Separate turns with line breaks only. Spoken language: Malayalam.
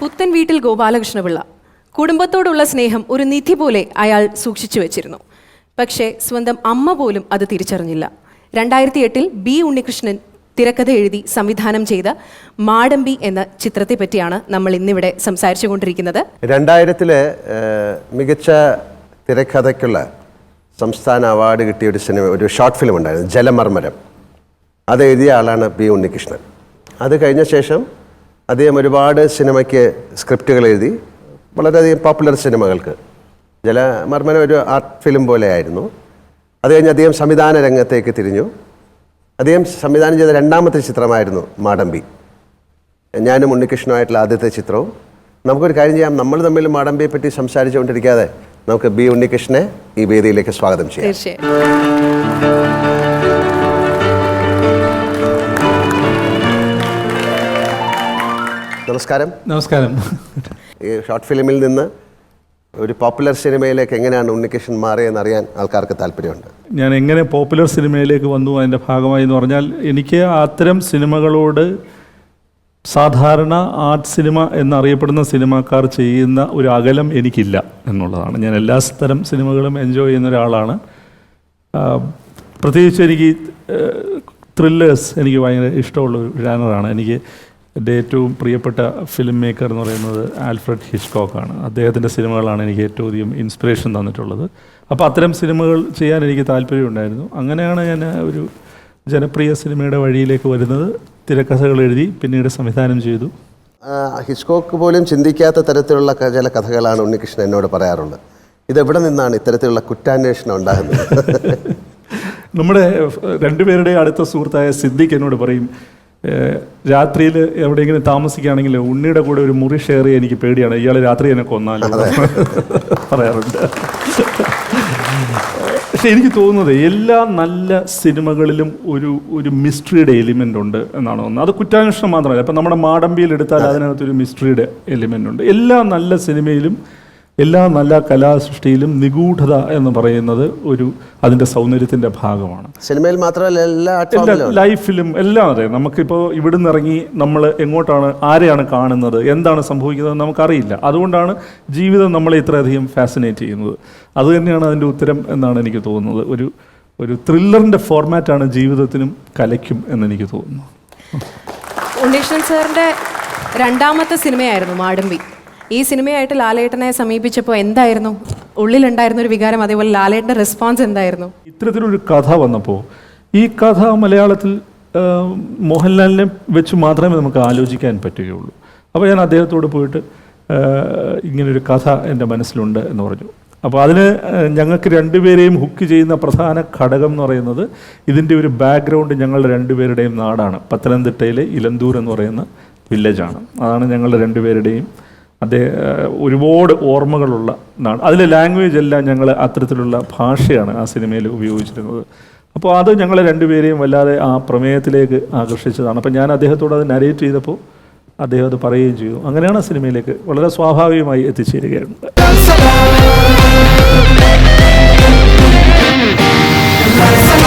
പുത്തൻ വീട്ടിൽ ഗോപാലകൃഷ്ണപിള്ള. കുടുംബത്തോടുള്ള സ്നേഹം ഒരു നിധി പോലെ അയാൾ സൂക്ഷിച്ചു വെച്ചിരുന്നു. പക്ഷേ സ്വന്തം അമ്മ പോലും അത് തിരിച്ചറിഞ്ഞില്ല. രണ്ടായിരത്തി എട്ടിൽ ബി ഉണ്ണികൃഷ്ണൻ തിരക്കഥ എഴുതി സംവിധാനം ചെയ്ത മാടമ്പി എന്ന ചിത്രത്തെ പറ്റിയാണ് നമ്മൾ ഇന്നിവിടെ സംസാരിച്ചു കൊണ്ടിരിക്കുന്നത്
രണ്ടായിരത്തിലെ മികച്ച തിരക്കഥയ്ക്കുള്ള സംസ്ഥാന അവാർഡ് കിട്ടിയ ഒരു സിനിമ ഒരു ഷോർട്ട് ഫിലിം ഉണ്ടായിരുന്നു ജലമർമരം അത് എഴുതിയ ആളാണ് ബി ഉണ്ണികൃഷ്ണൻ. അത് കഴിഞ്ഞ ശേഷം അദ്ദേഹം ഒരുപാട് സിനിമയ്ക്ക് സ്ക്രിപ്റ്റുകൾ എഴുതി വളരെയധികം പോപ്പുലർ സിനിമകൾക്ക്. ജലമർമ്മന ഒരു ആർട്ട് ഫിലിം പോലെയായിരുന്നു. അത് കഴിഞ്ഞ് അദ്ദേഹം സംവിധാന രംഗത്തേക്ക് തിരിഞ്ഞു. അദ്ദേഹം സംവിധാനം ചെയ്ത രണ്ടാമത്തെ ചിത്രമായിരുന്നു മാടമ്പി. ഞാനും ഉണ്ണികൃഷ്ണനുമായിട്ടുള്ള ആദ്യത്തെ ചിത്രവും. നമുക്കൊരു കാര്യം ചെയ്യാം. നമ്മൾ തമ്മിൽ മാടമ്പിയെ പറ്റി സംസാരിച്ചുകൊണ്ടിരിക്കാതെ നമുക്ക് ബി ഉണ്ണികൃഷ്ണനെ ഈ വേദിയിലേക്ക് സ്വാഗതം ചെയ്യാം. നമസ്കാരം.
നമസ്കാരം.
ഈ ഷോർട്ട് ഫിലിമിൽ നിന്ന് ഒരു പോപ്പുലർ സിനിമയിലേക്ക് എങ്ങനെയാണ് ഉണ്ണികൃഷ്ണൻ മാറിയെന്ന് അറിയാൻ ആൾക്കാർക്ക് താല്പര്യമുണ്ട്?
ഞാൻ എങ്ങനെ പോപ്പുലർ സിനിമയിലേക്ക് വന്നു അതിന്റെ ഭാഗമായി എന്ന് പറഞ്ഞാൽ എനിക്ക് അത്തരം സിനിമകളോട് സാധാരണ ആർട്ട് സിനിമ എന്നറിയപ്പെടുന്ന സിനിമാക്കാർ ചെയ്യുന്ന ഒരു അകലം എനിക്കില്ല എന്നുള്ളതാണ്. ഞാൻ എല്ലാ തരം സിനിമകളും എൻജോയ് ചെയ്യുന്ന ഒരാളാണ്. പ്രത്യേകിച്ച് എനിക്ക് ത്രില്ലേഴ്സ് എനിക്ക് ഭയങ്കര ഇഷ്ടമുള്ള ഒരു ജാനറാണ് എനിക്ക് എന്റെ ഏറ്റവും പ്രിയപ്പെട്ട ഫിലിം മേക്കർ എന്ന് പറയുന്നത് ആൽഫ്രഡ് ഹിച്ച്കോക്കാണ് അദ്ദേഹത്തിന്റെ സിനിമകളാണ് എനിക്ക് ഏറ്റവും അധികം ഇൻസ്പിറേഷൻ തന്നിട്ടുള്ളത്. അപ്പോൾ അത്തരം സിനിമകൾ ചെയ്യാൻ എനിക്ക് താല്പര്യമുണ്ടായിരുന്നു. അങ്ങനെയാണ് ഞാൻ ഒരു ജനപ്രിയ സിനിമയുടെ വഴിയിലേക്ക് വരുന്നത്. തിരക്കഥകൾ എഴുതി പിന്നീട് സംവിധാനം ചെയ്തു.
ഹിഷ്കോക്ക് ഹിച്ച്കോക്ക് പോലും ചിന്തിക്കാത്ത തരത്തിലുള്ള ചില കഥകളാണ് ഉണ്ണികൃഷ്ണൻ എന്നോട് പറയാറുള്ളത് ഇതെവിടെ നിന്നാണ് ഇത്തരത്തിലുള്ള കുറ്റാന്വേഷണം ഉണ്ടാകുന്നത്?
നമ്മുടെ രണ്ടുപേരുടെ അടുത്ത സുഹൃത്തായ സിദ്ദിഖ് എന്നോട് പറയും രാത്രിയിൽ എവിടെയെങ്കിലും താമസിക്കുകയാണെങ്കിൽ ഉണ്ണിയുടെ കൂടെ ഒരു മുറി ഷെയർ ചെയ്യാൻ എനിക്ക് പേടിയാണ്. ഇയാൾ രാത്രി എന്നെ കൊന്നാലോ പറയാറുണ്ട്. പക്ഷെ എനിക്ക് തോന്നുന്നത് എല്ലാ നല്ല സിനിമകളിലും ഒരു ഒരു മിസ്റ്ററിയുടെ എലിമെന്റ് ഉണ്ട് എന്നാണ് തോന്നുന്നത്. അത് കുറ്റാന്വേഷണം മാത്രമല്ല. ഇപ്പം നമ്മുടെ മാടമ്പിയിൽ എടുത്താൽ അതിനകത്തൊരു മിസ്റ്ററിയുടെ എലിമെന്റ് ഉണ്ട്. എല്ലാ നല്ല സിനിമയിലും എല്ലാ നല്ല കലാസൃഷ്ടിയിലും നിഗൂഢത എന്ന് പറയുന്നത് ഒരു അതിന്റെ സൗന്ദര്യത്തിന്റെ ഭാഗമാണ്.
സിനിമയിൽ മാത്രമല്ല എല്ലാ
ലൈഫിലും എല്ലാം അതെ. നമുക്കിപ്പോൾ ഇവിടുന്ന് ഇറങ്ങി നമ്മൾ എങ്ങോട്ടാണ് ആരെയാണ് കാണുന്നത് എന്താണ് സംഭവിക്കുന്നത് നമുക്കറിയില്ല. അതുകൊണ്ടാണ് ജീവിതം നമ്മളെ ഇത്രയധികം ഫാസിനേറ്റ് ചെയ്യുന്നത്. അത് തന്നെയാണ് അതിന്റെ ഉത്തരം എന്നാണ് എനിക്ക് തോന്നുന്നത്. ഒരു ഒരു ത്രില്ലറിന്റെ ഫോർമാറ്റാണ് ജീവിതത്തിനും കലയ്ക്കും എന്നെനിക്ക് തോന്നുന്നു
ഉണ്ണീഷൻ സാറിന്റെ രണ്ടാമത്തെ സിനിമയായിരുന്നു മാടമ്പി. ഈ സിനിമയായിട്ട് ലാലേട്ടനെ സമീപിച്ചപ്പോൾ എന്തായിരുന്നു? ഉള്ളിലുണ്ടായിരുന്ന ഒരു വികാരം അതേപോലെ ലാലേട്ടന്റെ റെസ്പോൺസ് എന്തായിരുന്നു?
ഇത്തരത്തിലൊരു കഥ വന്നപ്പോൾ ഈ കഥ മലയാളത്തിൽ മോഹൻലാലിനെ വെച്ച് മാത്രമേ നമുക്ക് ആലോചിക്കാൻ പറ്റുകയുള്ളൂ. അപ്പോൾ ഞാൻ അദ്ദേഹത്തോട് പോയിട്ട് ഇങ്ങനൊരു കഥ എന്റെ മനസ്സിലുണ്ട് എന്ന് പറഞ്ഞു. അപ്പോൾ അതിന് ഞങ്ങൾക്ക് രണ്ടുപേരെയും ഹുക്ക് ചെയ്യുന്ന പ്രധാന ഘടകം എന്ന് പറയുന്നത് ഇതിന്റെ ഒരു ബാക്ക്ഗ്രൗണ്ട് ഞങ്ങളുടെ രണ്ടുപേരുടെയും നാടാണ്. പത്തനംതിട്ടയിലെ ഇലന്തൂർ എന്ന് പറയുന്ന വില്ലേജാണ് അതാണ് ഞങ്ങളുടെ രണ്ടുപേരുടെയും അതേ ഒരുപാട് ഓർമ്മകളുള്ള നാട്. അതിലെ ലാംഗ്വേജ് എല്ലാം ഞങ്ങൾ അത്തരത്തിലുള്ള ഭാഷയാണ് ആ സിനിമയിൽ ഉപയോഗിച്ചിരുന്നത്. അപ്പോൾ അത് ഞങ്ങളെ രണ്ടുപേരെയും വല്ലാതെ ആ പ്രമേയത്തിലേക്ക് ആകർഷിച്ചതാണ്. അപ്പോൾ ഞാൻ അദ്ദേഹത്തോട് അത് നരേറ്റ് ചെയ്തപ്പോൾ അദ്ദേഹം അത് പറയുകയും ചെയ്തു. അങ്ങനെയാണ് ആ സിനിമയിലേക്ക് വളരെ സ്വാഭാവികമായി എത്തിച്ചേരുകയാണ്
Salsa